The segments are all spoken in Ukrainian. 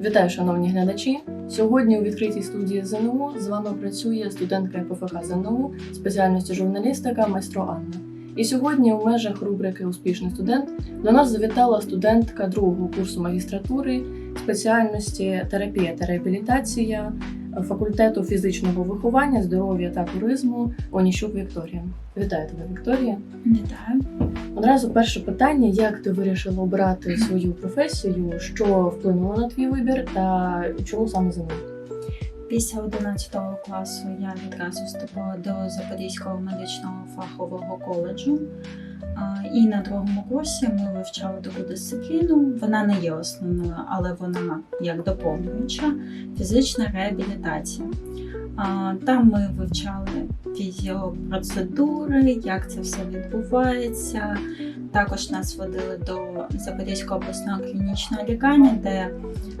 Вітаю, шановні глядачі! Сьогодні у відкритій студії ЗНУ з вами працює студентка ПФХ ЗНО спеціальності журналістика майстро Анна. І сьогодні у межах рубрики Успішний студент до нас завітала студентка другого курсу магістратури спеціальності терапія та реабілітація факультету фізичного виховання, здоров'я та туризму Оніщук Вікторія. Вітаю тебе, Вікторія! Вітаю. Одразу перше питання: як ти вирішила обрати свою професію, що вплинуло на твій вибір, та чому саме за нею? Після 11 класу я відразу вступила до Запорізького медичного фахового коледжу. І на другому курсі ми вивчали таку дисципліну. Вона не є основною, але вона як доповнююча фізична реабілітація. Там ми вивчали фізіопроцедури, як це все відбувається. Також нас водили до Запорізької обласної клінічної лікарні, де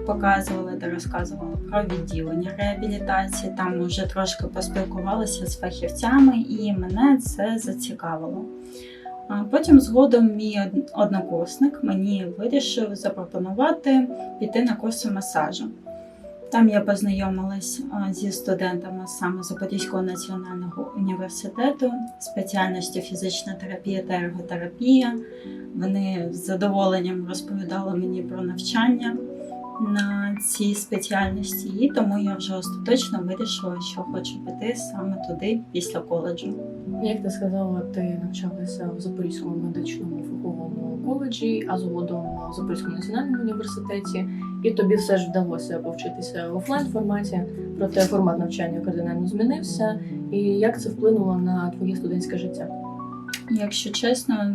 показували та розказували про відділення реабілітації. Там ми вже трошки поспілкувалися з фахівцями, і мене це зацікавило. А Потім згодом мій од- однокурсник мені вирішив запропонувати піти на курси масажу. Там я познайомилась зі студентами саме Запорізького національного університету, спеціальності фізична терапія та ерготерапія. Вони з задоволенням розповідали мені про навчання на цій спеціальності, і тому я вже остаточно вирішила, що хочу піти саме туди після коледжу. Як ти сказала, ти навчалася в Запорізькому медичному фаховому коледжі, а згодом в Запорізькому національному університеті, і тобі все ж вдалося повчитися в офлайн форматі, проте формат навчання кардинально змінився. І як це вплинуло на твоє студентське життя? Якщо чесно,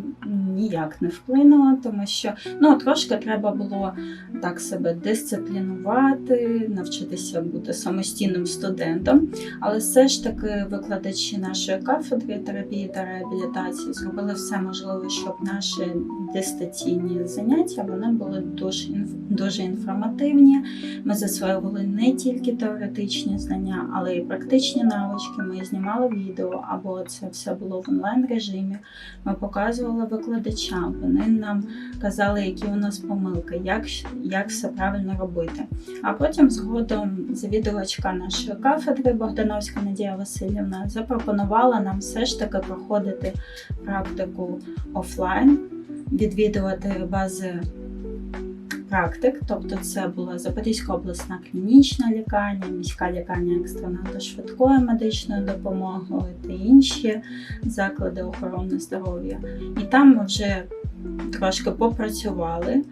ніяк не вплинуло, тому що ну трошки треба було так себе дисциплінувати, навчитися бути самостійним студентом. Але все ж таки викладачі нашої кафедри терапії та реабілітації зробили все можливе, щоб наші дистанційні заняття вони були дуже дуже інформативні. Ми засвоювали не тільки теоретичні знання, але й практичні навички. Ми знімали відео, або це все було в онлайн режимі. Ми показували викладачам, вони нам казали, які у нас помилки, як, як все правильно робити. А потім згодом завідувачка нашої кафедри Богдановська Надія Васильівна запропонувала нам все ж таки проходити практику офлайн, відвідувати бази практик, тобто це була Запорізька обласна клінічна лікарня, міська лікарня екстреної та швидкої медичної допомоги та інші заклади охорони здоров'я. І там ми вже трошки попрацювали,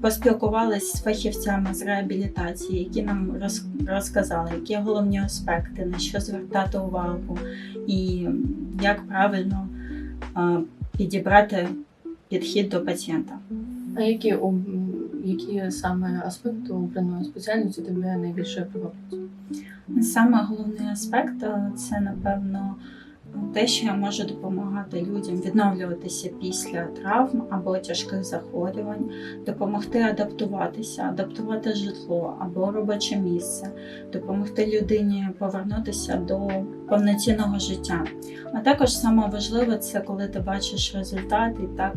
поспілкувалися з фахівцями з реабілітації, які нам роз- розказали, які головні аспекти, на що звертати увагу, і як правильно підібрати підхід до пацієнта. А які які саме аспекти обраної спеціальності тебе найбільше приваблюють? Саме головний аспект е, це, напевно, те, що я можу допомагати людям відновлюватися після травм або тяжких захворювань, допомогти адаптуватися, адаптувати житло або робоче місце, допомогти людині повернутися до повноцінного життя. А також саме важливе це коли ти бачиш результат і так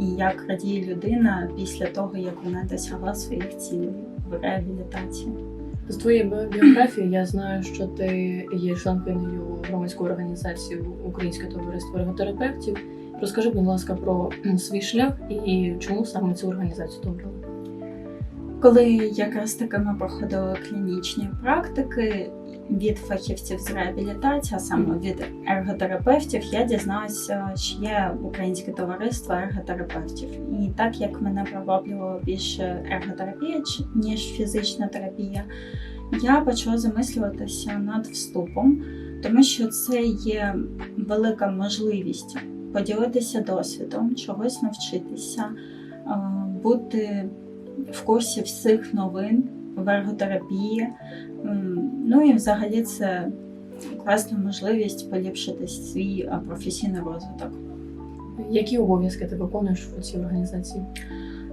і, як радіє людина після того, як вона досягла своїх цілей в реабілітації. З твоєї біографії я знаю, що ти є членкиною громадської організації Українське товариство ерготерапевтів. Розкажи, будь ласка, про свій шлях і чому саме цю організацію ти? Коли якраз таки ми проходили клінічні практики від фахівців з реабілітації, а саме від ерготерапевтів, я дізналася, що є українське товариство ерготерапевтів. І так як мене приваблювала більше ерготерапія ніж фізична терапія, я почала замислюватися над вступом, тому що це є велика можливість поділитися досвідом, чогось навчитися, бути в курсі всіх новин в ерготерапії. Ну і взагалі це класна можливість поліпшити свій професійний розвиток. Які обов'язки ти виконуєш у цій організації?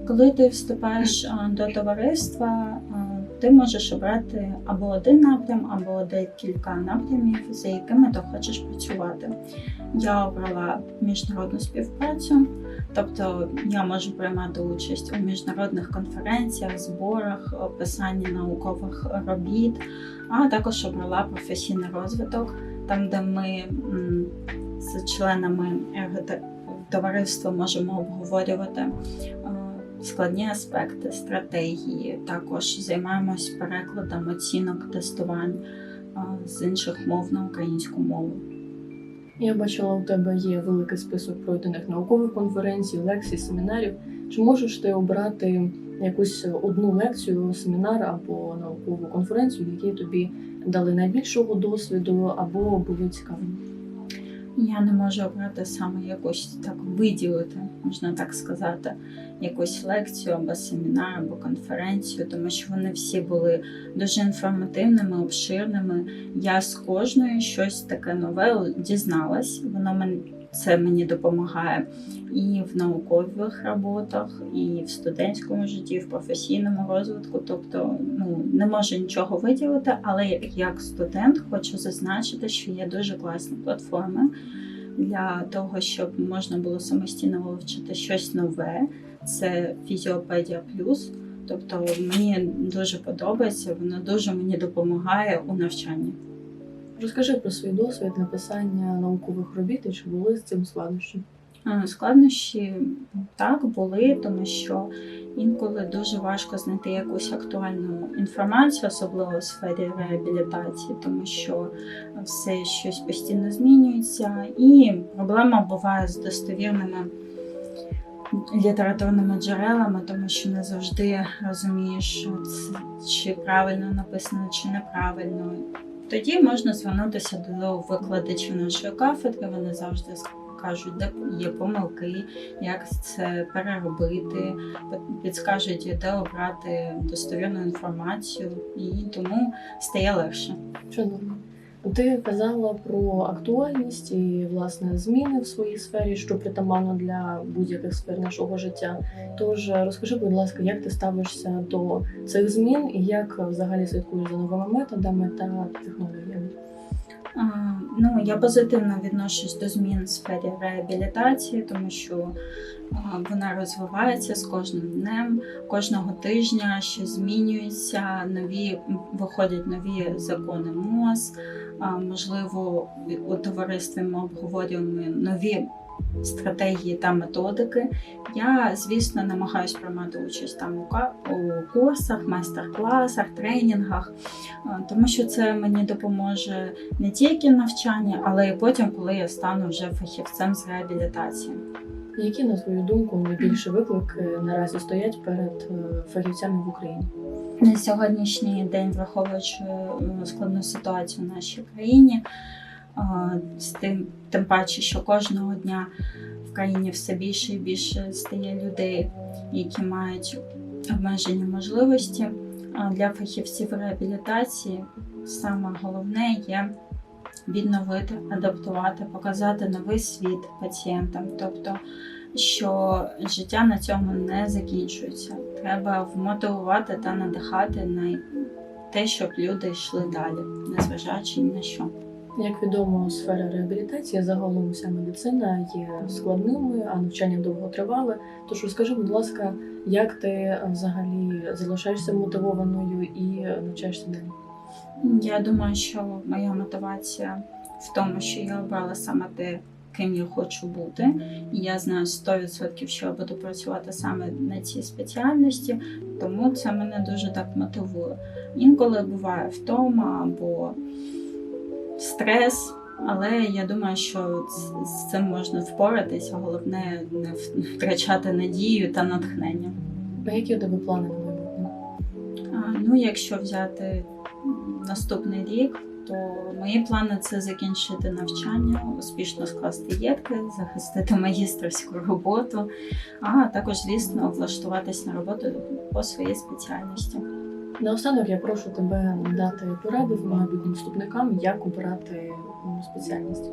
Коли ти вступаєш до товариства, ти можеш обрати або один напрям, або декілька напрямів, за якими ти хочеш працювати. Я обрала міжнародну співпрацю, тобто я можу приймати участь у міжнародних конференціях, зборах, описанні наукових робіт, а також обрала професійний розвиток, там, де ми з членами ерготе- товариства можемо обговорювати е, складні аспекти, стратегії. Також займаємось перекладом оцінок тестувань з інших мов на українську мову. Я бачила, у тебе є великий список пройдених наукових конференцій, лекцій, семінарів. Чи можеш ти обрати якусь одну лекцію, семінар або наукову конференцію, які тобі дали найбільшого досвіду або були цікавими? Я не можу обрати саме якусь так виділити, можна так сказати, якусь лекцію або семінар, або конференцію, тому що вони всі були дуже інформативними, обширними. Я з кожної щось таке нове дізналась. Воно мен- це мені допомагає і в наукових роботах, і в студентському житті, в професійному розвитку. Тобто, ну не можу нічого виділити, але як студент хочу зазначити, що є дуже класні платформи для того, щоб можна було самостійно вивчити щось нове. Це Фізіопедія Плюс. Тобто мені дуже подобається, воно дуже мені допомагає у навчанні. Розкажи про свій досвід написання наукових робіт і чи були з цим складнощі? Складнощі так були, тому що інколи дуже важко знайти якусь актуальну інформацію, особливо у сфері реабілітації, тому що все щось постійно змінюється, і проблема буває з достовірними літературними джерелами, тому що не завжди розумієш, чи правильно написано, чи неправильно. Тоді можна звернутися до викладачів нашої кафедри. Вони завжди кажуть, де є помилки, як це переробити, підскажуть, де обрати достовірну інформацію, і тому стає легше. Чудово. Ти казала про актуальність і власне зміни в своїй сфері, що притаманно для будь-яких сфер нашого життя. Тож розкажи, будь ласка, як ти ставишся до цих змін і як взагалі слідкуєш за новими методами та технологіями? Ну, я позитивно відношусь до змін в сфері реабілітації, тому що вона розвивається з кожним днем, кожного тижня щось змінюється, нові виходять нові закони МОЗ. Можливо, у товаристві ми обговорюємо нові стратегії та методики. Я, звісно, намагаюся приймати участь там у курсах, майстер-класах, тренінгах, тому що це мені допоможе не тільки в навчанні, але й потім, коли я стану вже фахівцем з реабілітації. Які, на твою думку, найбільші виклики наразі стоять перед е, фахівцями в Україні? На сьогоднішній день, враховуючи е, складну ситуацію в нашій країні, з тим, тим паче, що кожного дня в країні все більше і більше стає людей, які мають обмежені можливості. Для фахівців реабілітації саме головне є відновити, адаптувати, показати новий світ пацієнтам. Тобто, що життя на цьому не закінчується. Треба вмотивувати та надихати на те, щоб люди йшли далі, незважаючи ні на що. Як відомо, сфера реабілітації загалом вся медицина є складною, а навчання довго тривале. Тож розкажи, будь ласка, як ти е, взагалі залишаєшся мотивованою і навчаєшся далі? Я думаю, що моя мотивація в тому, що я обрала саме те, ким я хочу бути, і я знаю 100%, що я буду працювати саме на цій спеціальності, тому це мене дуже так мотивує. Інколи буває втома або стрес. Але я думаю, що з- цим можна впоратися. Головне не втрачати надію та натхнення. А які у тебе плани на майбутнє? Ну, якщо взяти наступний рік, то мої плани це закінчити навчання, успішно скласти єдки, захистити магістерську роботу, а також, звісно, влаштуватись на роботу по своїй спеціальності. Наостанок я прошу тебе дати поради майбутнім вступникам, як обрати спеціальність.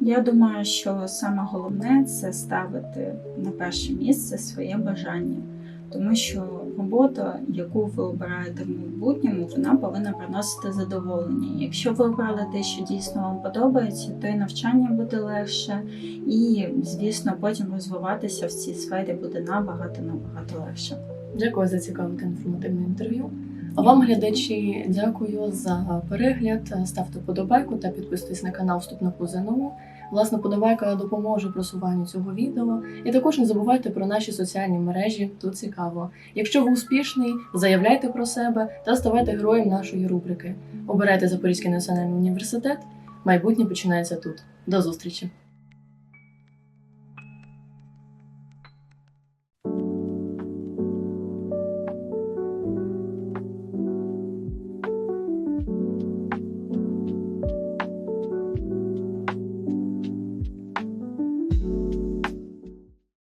Я думаю, що саме головне це ставити на перше місце своє бажання, Тому що робота, яку ви обираєте в майбутньому, вона повинна приносити задоволення. Якщо ви обрали те, що дійсно вам подобається, то і навчання буде легше, і звісно, потім розвиватися в цій сфері буде набагато набагато легше. Дякую за цікаве інформативне інтерв'ю. А вам, глядачі, дякую за перегляд. Ставте подобайку та підписуйтесь на канал Вступнику ЗНО. Власне, подобайка допоможе просуванню цього відео. І також не забувайте про наші соціальні мережі. Тут цікаво. Якщо ви успішний, заявляйте про себе та ставайте героєм нашої рубрики. Обирайте Запорізький національний університет. Майбутнє починається тут. До зустрічі!